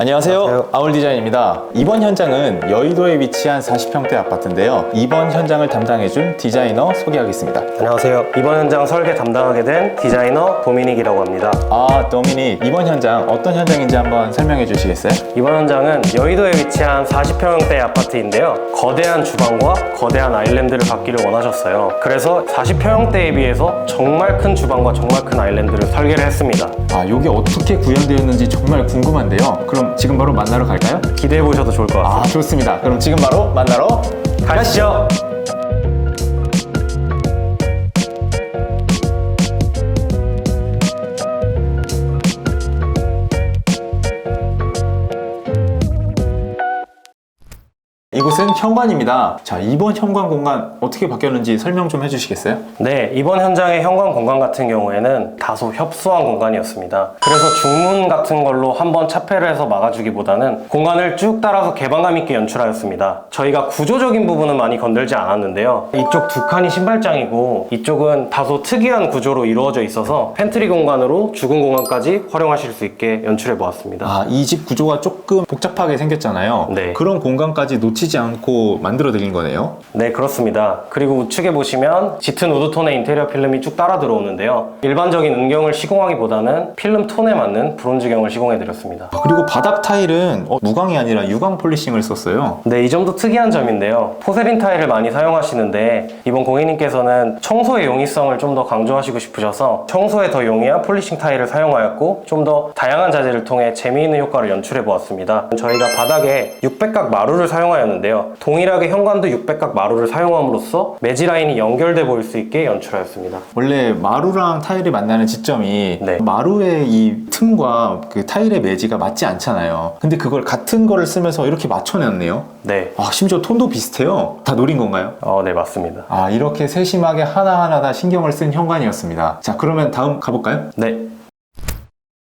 안녕하세요. 안녕하세요. 아울 디자인입니다. 이번 현장은 여의도에 위치한 40평대 아파트인데요. 이번 현장을 담당해준 디자이너 소개하겠습니다. 안녕하세요. 이번 현장 설계 담당하게 된 디자이너 도미닉이라고 합니다. 아, 도미닉. 이번 현장 어떤 현장인지 한번 설명해 주시겠어요? 이번 현장은 여의도에 위치한 40평대 아파트인데요. 거대한 주방과 거대한 아일랜드를 갖기를 원하셨어요. 그래서 40평대에 비해서 정말 큰 주방과 정말 큰 아일랜드를 설계를 했습니다. 아, 이게 어떻게 구현되었는지 정말 궁금한데요. 그럼 지금 바로 만나러 갈까요? 기대해 보셔도 좋을 것 같습니다. 아, 좋습니다. 그럼 지금 바로 만나러 가시죠. 이곳은 현관입니다. 자, 이번 현관 공간 어떻게 바뀌었는지 설명 좀 해주시겠어요? 네, 이번 현장의 현관 공간 같은 경우에는 다소 협소한 공간이었습니다. 그래서 중문 같은 걸로 한번 차폐를 해서 막아주기보다는 공간을 쭉 따라서 개방감 있게 연출하였습니다. 저희가 구조적인 부분은 많이 건들지 않았는데요. 이쪽 두 칸이 신발장이고 이쪽은 다소 특이한 구조로 이루어져 있어서 팬트리 공간으로 죽은 공간까지 활용하실 수 있게 연출해 보았습니다. 아, 이 집 구조가 조금 복잡하게 생겼잖아요. 네. 그런 공간까지 놓치지 않고 만들어 드린 거네요. 네, 그렇습니다. 그리고 우측에 보시면 짙은 우드톤의 인테리어 필름이 쭉 따라 들어오는데요. 일반적인 은경을 시공하기보다는 필름 톤에 맞는 브론즈경을 시공해 드렸습니다. 아, 그리고 바닥 타일은 어, 무광이 아니라 유광 폴리싱을 썼어요. 네, 이 점도 특이한 점인데요. 포세린 타일을 많이 사용하시는데 이번 고객님께서는 청소의 용이성을 좀 더 강조하시고 싶으셔서 청소에 더 용이한 폴리싱 타일을 사용하였고 좀 더 다양한 자재를 통해 재미있는 효과를 연출해 보았습니다. 저희가 바닥에 600각 마루를 사용하였는데 요. 동일하게 현관도 600각 마루를 사용함으로써 매지 라인이 연결돼 보일 수 있게 연출하였습니다. 원래 마루랑 타일이 만나는 지점이 네. 마루의 이 틈과 그 타일의 매지가 맞지 않잖아요. 근데 그걸 같은 거를 쓰면서 이렇게 맞춰냈네요. 네, 아, 심지어 톤도 비슷해요. 다 노린 건가요? 어, 네 맞습니다. 아, 이렇게 세심하게 하나하나 다 신경을 쓴 현관이었습니다. 자, 그러면 다음 가볼까요? 네,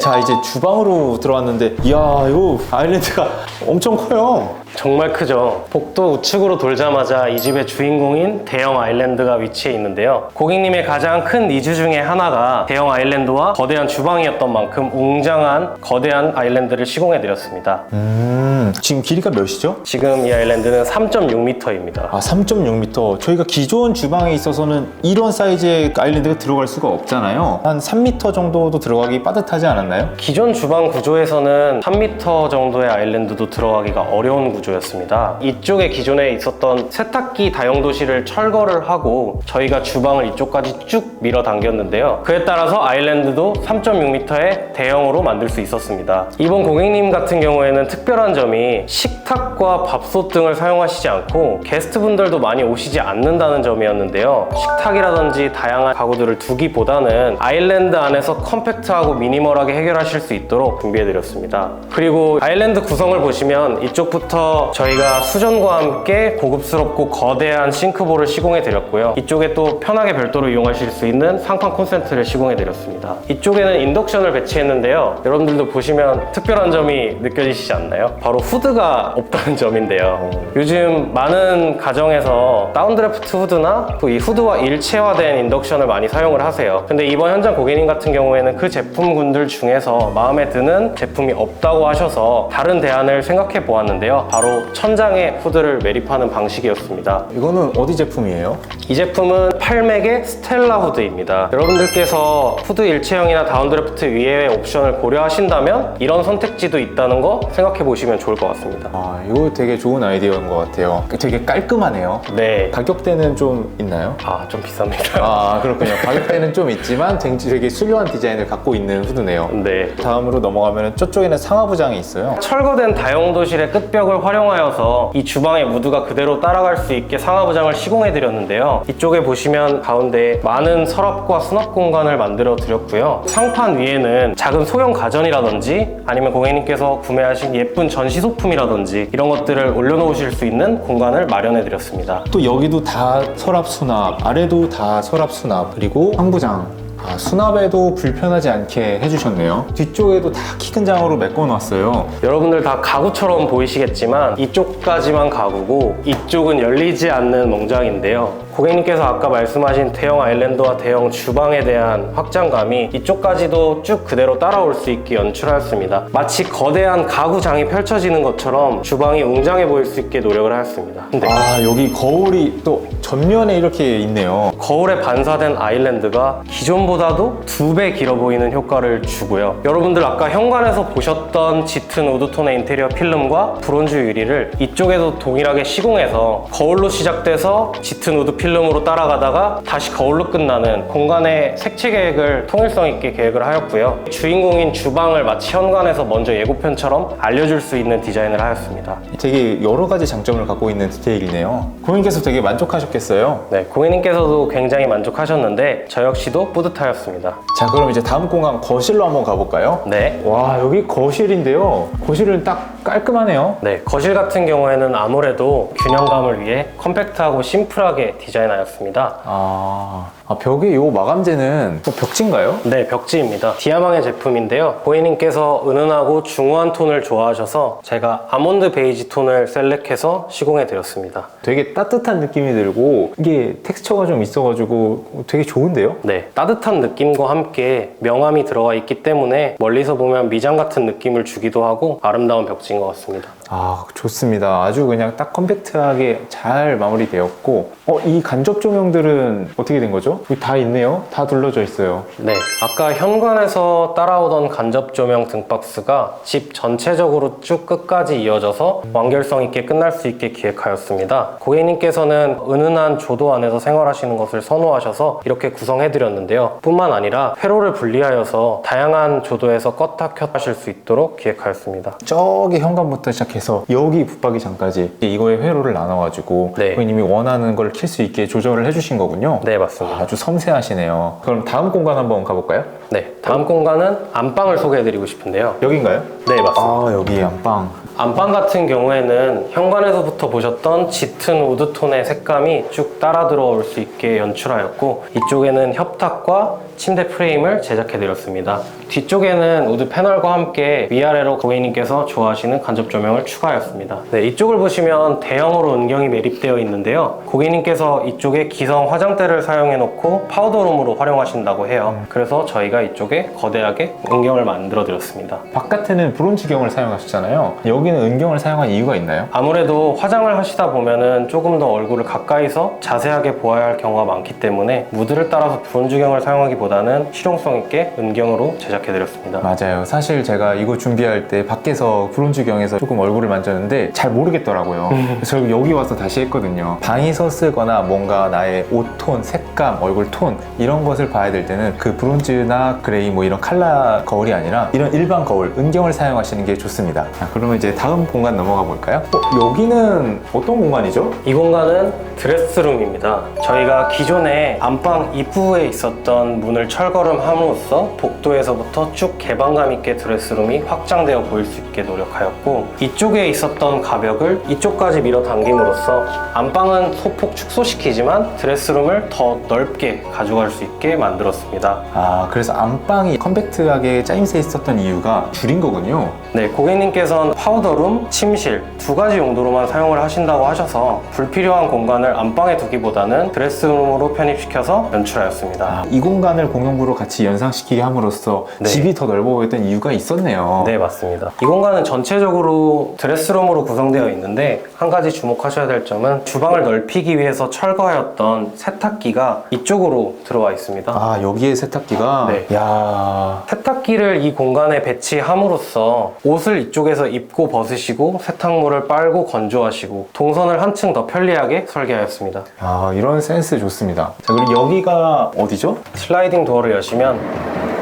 자, 이제 주방으로 들어왔는데, 이야, 이거 아일랜드가 엄청 커요. 정말 크죠. 복도 우측으로 돌자마자 이 집의 주인공인 대형 아일랜드가 위치해 있는데요. 고객님의 가장 큰 니즈 중에 하나가 대형 아일랜드와 거대한 주방이었던 만큼 웅장한 거대한 아일랜드를 시공해 드렸습니다. 음, 지금 길이가 몇이죠? 지금 이 아일랜드는 3.6m입니다. 아, 3.6m. 저희가 기존 주방에 있어서는 이런 사이즈의 아일랜드가 들어갈 수가 없잖아요. 한 3m 정도도 들어가기 빠듯하지 않았나요? 기존 주방 구조에서는 3m 정도의 아일랜드도 들어가기가 어려운 구조 였습니다. 이쪽에 기존에 있었던 세탁기 다용도실을 철거를 하고 저희가 주방을 이쪽까지 쭉 밀어 당겼는데요. 그에 따라서 아일랜드도 3.6m의 대형으로 만들 수 있었습니다. 이번 고객님 같은 경우에는 특별한 점이 식탁과 밥솥 등을 사용하시지 않고 게스트분들도 많이 오시지 않는다는 점이었는데요. 식탁이라든지 다양한 가구들을 두기보다는 아일랜드 안에서 컴팩트하고 미니멀하게 해결하실 수 있도록 준비해드렸습니다. 그리고 아일랜드 구성을 보시면 이쪽부터 저희가 수전과 함께 고급스럽고 거대한 싱크볼을 시공해 드렸고요. 이쪽에 또 편하게 별도로 이용하실 수 있는 상판 콘센트를 시공해 드렸습니다. 이쪽에는 인덕션을 배치했는데요. 여러분들도 보시면 특별한 점이 느껴지시지 않나요? 바로 후드가 없다는 점인데요. 요즘 많은 가정에서 다운드래프트 후드나 또 이 후드와 일체화된 인덕션을 많이 사용을 하세요. 근데 이번 현장 고객님 같은 경우에는 그 제품군들 중에서 마음에 드는 제품이 없다고 하셔서 다른 대안을 생각해 보았는데요. 바로 천장에 후드를 매립하는 방식이었습니다. 이거는 어디 제품이에요? 이 제품은 팔맥의 스텔라 후드입니다. 여러분들께서 후드 일체형이나 다운드래프트 위에 옵션을 고려하신다면 이런 선택지도 있다는 거 생각해 보시면 좋을 것 같습니다. 아, 이거 되게 좋은 아이디어인 것 같아요. 되게 깔끔하네요. 네. 가격대는 좀 있나요? 아, 좀 비쌉니다. 아, 그렇군요. 가격대는 좀 있지만 되게 수려한 디자인을 갖고 있는 후드네요. 네. 다음으로 넘어가면 저쪽에는 상하부장이 있어요. 철거된 다용도실의 끝벽을 활용하여서 이 주방의 무드가 그대로 따라갈 수 있게 상하부장을 시공해 드렸는데요. 이쪽에 보시면 가운데 많은 서랍과 수납 공간을 만들어 드렸고요. 상판 위에는 작은 소형 가전이라든지 아니면 고객님께서 구매하신 예쁜 전시 소품이라든지 이런 것들을 올려놓으실 수 있는 공간을 마련해 드렸습니다. 또 여기도 다 서랍 수납, 아래도 다 서랍 수납, 그리고 상부장. 아, 수납에도 불편하지 않게 해주셨네요. 뒤쪽에도 다 키 큰 장으로 메꿔놨어요. 여러분들 다 가구처럼 보이시겠지만 이쪽까지만 가구고 이쪽은 열리지 않는 몽장인데요. 고객님께서 아까 말씀하신 대형 아일랜드와 대형 주방에 대한 확장감이 이쪽까지도 쭉 그대로 따라올 수 있게 연출하였습니다. 마치 거대한 가구장이 펼쳐지는 것처럼 주방이 웅장해 보일 수 있게 노력을 하였습니다. 근데 아, 여기 거울이 또 전면에 이렇게 있네요. 거울에 반사된 아일랜드가 기존보다 도 두 배 길어 보이는 효과를 주고요. 여러분들 아까 현관에서 보셨던 짙은 우드톤의 인테리어 필름과 브론즈 유리를 이쪽에도 동일하게 시공해서 거울로 시작돼서 짙은 우드 필름으로 따라가다가 다시 거울로 끝나는 공간의 색채 계획을 통일성 있게 계획을 하였고요. 주인공인 주방을 마치 현관에서 먼저 예고편처럼 알려줄 수 있는 디자인을 하였습니다. 되게 여러 가지 장점을 갖고 있는 디테일이네요. 고객님께서 되게 만족하셨겠어요. 네, 고객님께서도 굉장히 만족하셨는데 저 역시도 뿌듯 하였습니다. 자, 그럼 이제 다음 공간 거실로 한번 가볼까요? 네, 와, 여기 거실인데요. 거실은 딱 깔끔하네요. 네, 거실 같은 경우에는 아무래도 균형감을 위해 컴팩트하고 심플하게 디자인하였습니다. 아, 아, 벽에 요 마감재는 또 벽지인가요? 네, 벽지입니다. 디아망의 제품인데요. 고객님께서 은은하고 중후한 톤을 좋아하셔서 제가 아몬드 베이지 톤을 셀렉해서 시공해 드렸습니다. 되게 따뜻한 느낌이 들고 이게 텍스처가 좀 있어가지고 되게 좋은데요? 네, 따뜻한 느낌과 함께 명암이 들어가 있기 때문에 멀리서 보면 미장 같은 느낌을 주기도 하고 아름다운 벽지인 것 같습니다. 아 좋습니다. 아주 그냥 딱 컴팩트하게 잘 마무리되었고 어, 이 간접 조명들은 어떻게 된 거죠? 여기 다 있네요. 다 둘러져 있어요. 네, 아까 현관에서 따라오던 간접 조명 등박스가 집 전체적으로 쭉 끝까지 이어져서 완결성 있게 끝날 수 있게 기획하였습니다. 고객님께서는 은은한 조도 안에서 생활하시는 것을 선호하셔서 이렇게 구성해드렸는데요. 뿐만 아니라 회로를 분리하여서 다양한 조도에서 껐다 켰다 하실 수 있도록 기획하였습니다. 저기 현관부터 시작해 서 여기 붙박이 장까지 이거에 회로를 나눠가지고 네. 고객님이 원하는 걸 킬 수 있게 조절을 해주신 거군요. 네, 맞습니다. 아주 섬세하시네요. 그럼 다음 공간 한번 가볼까요? 네, 다음 공간은 안방을 소개해드리고 싶은데요. 여긴가요? 네, 맞습니다. 아 여기 안방. 안방 같은 경우에는 현관에서부터 보셨던 짙은 우드톤의 색감이 쭉 따라 들어올 수 있게 연출하였고 이쪽에는 협탁과 침대 프레임을 제작해 드렸습니다. 뒤쪽에는 우드 패널과 함께 위아래로 고객님께서 좋아하시는 간접 조명을 추가하였습니다. 네, 이쪽을 보시면 대형으로 은경이 매립되어 있는데요. 고객님께서 이쪽에 기성 화장대를 사용해 놓고 파우더룸으로 활용하신다고 해요. 그래서 저희가 이쪽에 거대하게 은경을 만들어 드렸습니다. 바깥에는 브론즈경을 사용하셨잖아요. 여기는 은경을 사용한 이유가 있나요? 아무래도 화장을 하시다 보면은 조금 더 얼굴을 가까이서 자세하게 보아야 할 경우가 많기 때문에 무드를 따라서 브론즈경을 사용하기보다는 실용성 있게 은경으로 제작해 드렸습니다. 맞아요. 사실 제가 이거 준비할 때 밖에서 브론즈경에서 조금 얼굴을 만졌는데 잘 모르겠더라고요. 그래서 여기 와서 다시 했거든요. 방에서 쓰거나 뭔가 나의 옷톤, 색감, 얼굴 톤 이런 것을 봐야 될 때는 그 브론즈나 그레이 뭐 이런 칼라 거울이 아니라 이런 일반 거울, 은경을 사용하시는 게 좋습니다. 자, 그러면 이제 다음 공간 넘어가 볼까요? 어, 여기는 어떤 공간이죠? 이 공간은 드레스룸입니다. 저희가 기존에 안방 입구에 있었던 문을 철거름함으로써 복도에서부터 쭉 개방감 있게 드레스룸이 확장되어 보일 수 있게 노력하였고 이쪽에 있었던 가벽을 이쪽까지 밀어 당김으로써 안방은 소폭 축소시키지만 드레스룸을 더 넓게 가져갈 수 있게 만들었습니다. 아, 그래서 안방이 컴팩트하게 짜임새 있었던 이유가 줄인 거군요. 네, 고객님께서는 파우더룸, 침실 두 가지 용도로만 사용을 하신다고 하셔서 불필요한 공간을 안방에 두기보다는 드레스룸으로 편입시켜서 연출하였습니다. 아, 이 공간을 공용부로 같이 연상시키게 함으로써 네. 집이 더 넓어 보였던 이유가 있었네요. 네, 맞습니다. 이 공간은 전체적으로 드레스룸으로 구성되어 있는데 한 가지 주목하셔야 될 점은 주방을 넓히기 위해서 철거하였던 세탁기가 이쪽으로 들어와 있습니다. 아, 여기에 세탁기가? 네. 야 세탁기를 이 공간에 배치함으로써 옷을 이쪽에서 입고 벗으시고 세탁물을 빨고 건조하시고 동선을 한층 더 편리하게 설계하였습니다. 아, 이런 센스 좋습니다. 자, 그리고 여기가 어디죠? 슬라이딩 도어를 여시면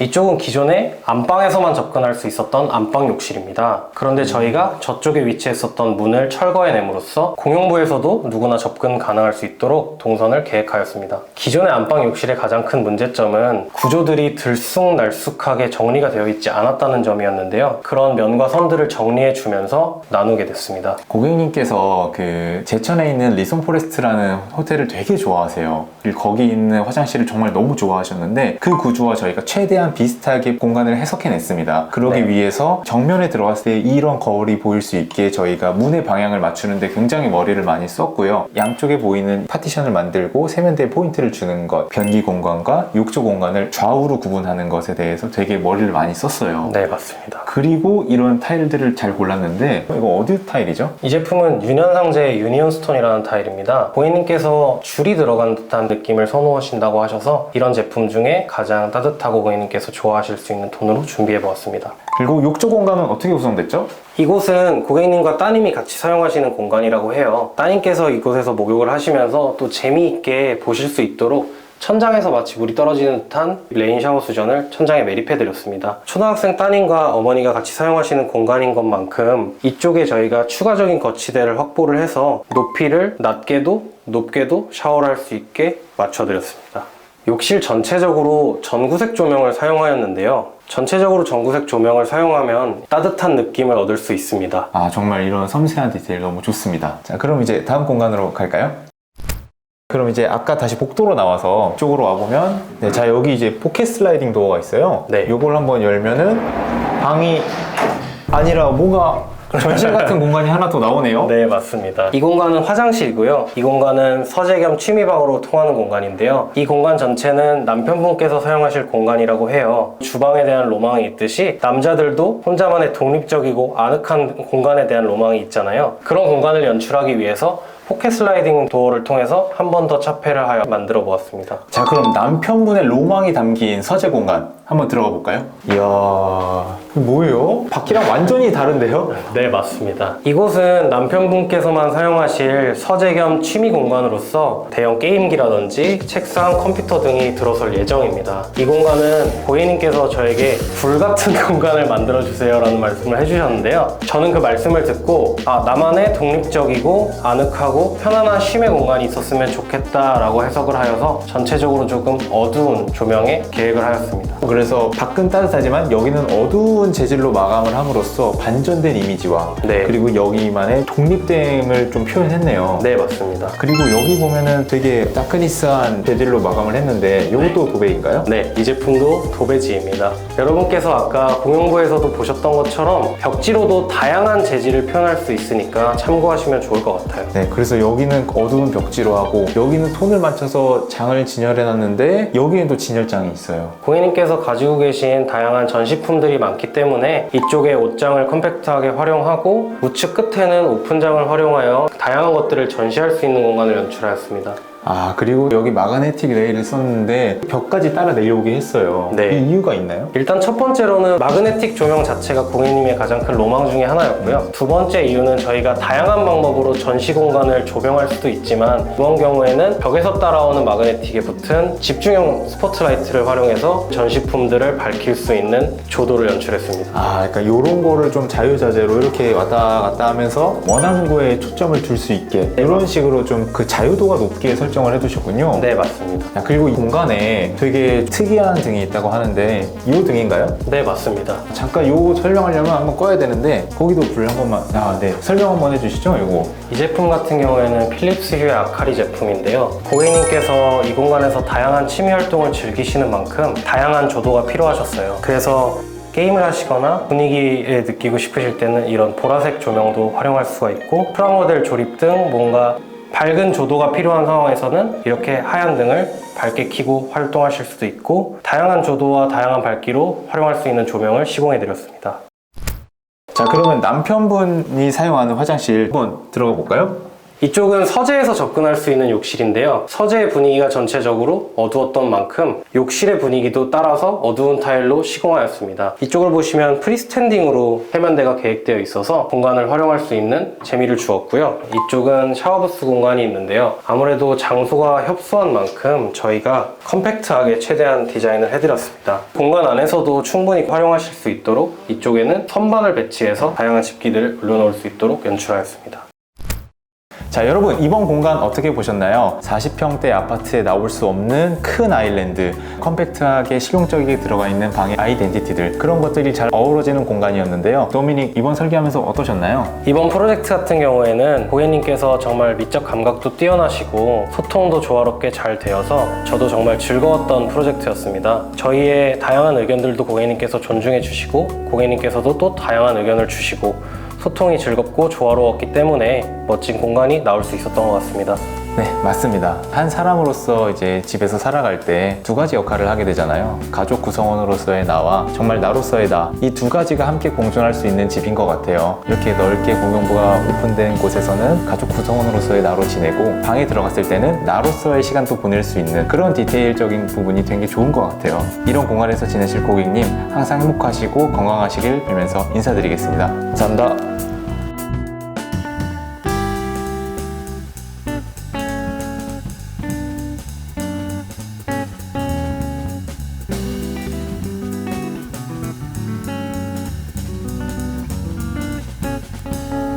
이쪽은 기존에 안방에서만 접근할 수 있었던 안방 욕실입니다. 그런데 저희가 저쪽에 위치했었던 문을 철거해냄으로써 공용부에서도 누구나 접근 가능할 수 있도록 동선을 계획하였습니다. 기존의 안방 욕실의 가장 큰 문제점은 구조들이 들쑥날쑥하게 정리가 되어 있지 않았다는 점이었는데요. 그런 면과 선들을 정리해 주면서 나누게 됐습니다. 고객님께서 그 제천에 있는 리손 포레스트라는 호텔을 되게 좋아하세요. 거기 있는 화장실을 정말 너무 좋아하셨는데 그 구조와 저희가 최대한 비슷하게 공간을 해석해냈습니다. 그러기 네. 위해서 정면에 들어갔을 때 이런 거울이 보일 수 있게 저희가 문의 방향을 맞추는데 굉장히 머리를 많이 썼고요. 양쪽에 보이는 파티션을 만들고 세면대에 포인트를 주는 것, 변기 공간과 욕조 공간을 좌우로 구분하는 것에 대해서 되게 머리를 많이 썼어요. 네, 맞습니다. 그리고 이런 타일들을 잘 골랐는데 이거 어디 타일이죠? 이 제품은 유년상제의 유니온 스톤이라는 타일입니다. 고객님께서 줄이 들어간 듯한 느낌을 선호하신다고 하셔서 이런 제품 중에 가장 따뜻하고 고객님 께서 좋아하실 수 있는 톤으로 준비해 보았습니다. 그리고 욕조 공간은 어떻게 구성됐죠? 이곳은 고객님과 따님이 같이 사용하시는 공간이라고 해요. 따님께서 이곳에서 목욕을 하시면서 또 재미있게 보실 수 있도록 천장에서 마치 물이 떨어지는 듯한 레인 샤워 수전을 천장에 매립해 드렸습니다. 초등학생 따님과 어머니가 같이 사용하시는 공간인 것만큼 이쪽에 저희가 추가적인 거치대를 확보를 해서 높이를 낮게도 높게도 샤워를 할 수 있게 맞춰 드렸습니다. 욕실 전체적으로 전구색 조명을 사용하였는데요. 전체적으로 전구색 조명을 사용하면 따뜻한 느낌을 얻을 수 있습니다. 아 정말 이런 섬세한 디테일 너무 좋습니다. 자 그럼 이제 다음 공간으로 갈까요? 그럼 이제 아까 다시 복도로 나와서 이쪽으로 와보면 네, 자 여기 이제 포켓 슬라이딩 도어가 있어요. 네. 요걸 한번 열면은 방이 아니라 뭔가 전실 같은 공간이 하나 더 나오네요. 네, 맞습니다. 이 공간은 화장실이고요. 이 공간은 서재 겸 취미방으로 통하는 공간인데요. 이 공간 전체는 남편분께서 사용하실 공간이라고 해요. 주방에 대한 로망이 있듯이 남자들도 혼자만의 독립적이고 아늑한 공간에 대한 로망이 있잖아요. 그런 공간을 연출하기 위해서 포켓 슬라이딩 도어를 통해서 한 번 더 차폐를 하여 만들어 보았습니다. 자 그럼 남편분의 로망이 담긴 서재 공간 한번 들어가 볼까요? 이야 뭐예요? 밖이랑 완전히 다른데요? 네, 맞습니다. 이곳은 남편분께서만 사용하실 서재 겸 취미 공간으로서 대형 게임기라든지 책상, 컴퓨터 등이 들어설 예정입니다. 이 공간은 고객님께서 저에게 불 같은 공간을 만들어 주세요라는 말씀을 해주셨는데요. 저는 그 말씀을 듣고, 아, 나만의 독립적이고 아늑하고 편안한 쉼의 공간이 있었으면 좋겠다라고 해석을 하여서 전체적으로 조금 어두운 조명에 계획을 하였습니다. 그래서 밖은 따뜻하지만 여기는 어두운 재질로 마감을 함으로써 반전된 이미지와 네. 그리고 여기만의 독립됨을 좀 표현했네요. 네, 맞습니다. 그리고 여기 보면은 되게 다크니스한 재질로 마감을 했는데 이것도 도배인가요? 네, 이 제품도 도배지입니다. 여러분께서 아까 공용부에서도 보셨던 것처럼 벽지로도 다양한 재질을 표현할 수 있으니까 참고하시면 좋을 것 같아요. 네, 그래서 여기는 어두운 벽지로 하고 여기는 톤을 맞춰서 장을 진열해 놨는데 여기엔 또 진열장이 있어요. 고객님께서 가지고 계신 다양한 전시품들이 많기 때문에 이쪽에 옷장을 컴팩트하게 활용하고 우측 끝에는 오픈장을 활용하여 다양한 것들을 전시할 수 있는 공간을 연출하였습니다. 아, 그리고 여기 마그네틱 레일을 썼는데 벽까지 따라 내려오게 했어요. 네. 이 이유가 있나요? 일단 첫 번째로는 마그네틱 조명 자체가 고객님의 가장 큰 로망 중에 하나였고요. 두 번째 이유는 저희가 다양한 방법으로 전시 공간을 조명할 수도 있지만 이번 경우에는 벽에서 따라오는 마그네틱에 붙은 집중형 스포트라이트를 활용해서 전시품들을 밝힐 수 있는 조도를 연출했습니다. 아, 그러니까 이런 거를 좀 자유자재로 이렇게 왔다 갔다 하면서 원하는 거에 초점을 둘 수 있게 이런 식으로 좀 그 자유도가 높게 설정 을 해두셨군요. 네, 맞습니다. 야, 그리고 이 공간에 되게 특이한 등이 있다고 하는데 이 등인가요? 네, 맞습니다. 잠깐 요거 설명하려면 한번 꺼야 되는데 거기도 불 한 번만 아, 네 설명 한번 해주시죠 이거 이 제품 같은 경우에는 필립스유의 아카리 제품인데요. 고객님께서 이 공간에서 다양한 취미 활동을 즐기시는 만큼 다양한 조도가 필요하셨어요. 그래서 게임을 하시거나 분위기에 느끼고 싶으실 때는 이런 보라색 조명도 활용할 수가 있고 프라모델 조립 등 뭔가 밝은 조도가 필요한 상황에서는 이렇게 하얀 등을 밝게 켜고 활동하실 수도 있고 다양한 조도와 다양한 밝기로 활용할 수 있는 조명을 시공해 드렸습니다. 자 그러면 남편분이 사용하는 화장실 한번 들어가 볼까요? 이쪽은 서재에서 접근할 수 있는 욕실인데요. 서재의 분위기가 전체적으로 어두웠던 만큼 욕실의 분위기도 따라서 어두운 타일로 시공하였습니다. 이쪽을 보시면 프리스탠딩으로 세면대가 계획되어 있어서 공간을 활용할 수 있는 재미를 주었고요. 이쪽은 샤워부스 공간이 있는데요. 아무래도 장소가 협소한 만큼 저희가 컴팩트하게 최대한 디자인을 해드렸습니다. 공간 안에서도 충분히 활용하실 수 있도록 이쪽에는 선반을 배치해서 다양한 집기들을 올려놓을 수 있도록 연출하였습니다. 자 여러분 이번 공간 어떻게 보셨나요? 40평대 아파트에 나올 수 없는 큰 아일랜드 컴팩트하게 실용적이게 들어가 있는 방의 아이덴티티들 그런 것들이 잘 어우러지는 공간이었는데요 도미닉 이번 설계하면서 어떠셨나요? 이번 프로젝트 같은 경우에는 고객님께서 정말 미적 감각도 뛰어나시고 소통도 조화롭게 잘 되어서 저도 정말 즐거웠던 프로젝트였습니다. 저희의 다양한 의견들도 고객님께서 존중해 주시고 고객님께서도 또 다양한 의견을 주시고 소통이 즐겁고 조화로웠기 때문에 멋진 공간이 나올 수 있었던 것 같습니다. 네 맞습니다. 한 사람으로서 이제 집에서 살아갈 때 두 가지 역할을 하게 되잖아요. 가족 구성원으로서의 나와 정말 나로서의 나. 이 두 가지가 함께 공존할 수 있는 집인 것 같아요. 이렇게 넓게 공용부가 오픈된 곳에서는 가족 구성원으로서의 나로 지내고 방에 들어갔을 때는 나로서의 시간도 보낼 수 있는 그런 디테일적인 부분이 된게 좋은 것 같아요. 이런 공간에서 지내실 고객님 항상 행복하시고 건강하시길 빌면서 인사드리겠습니다. 감사합니다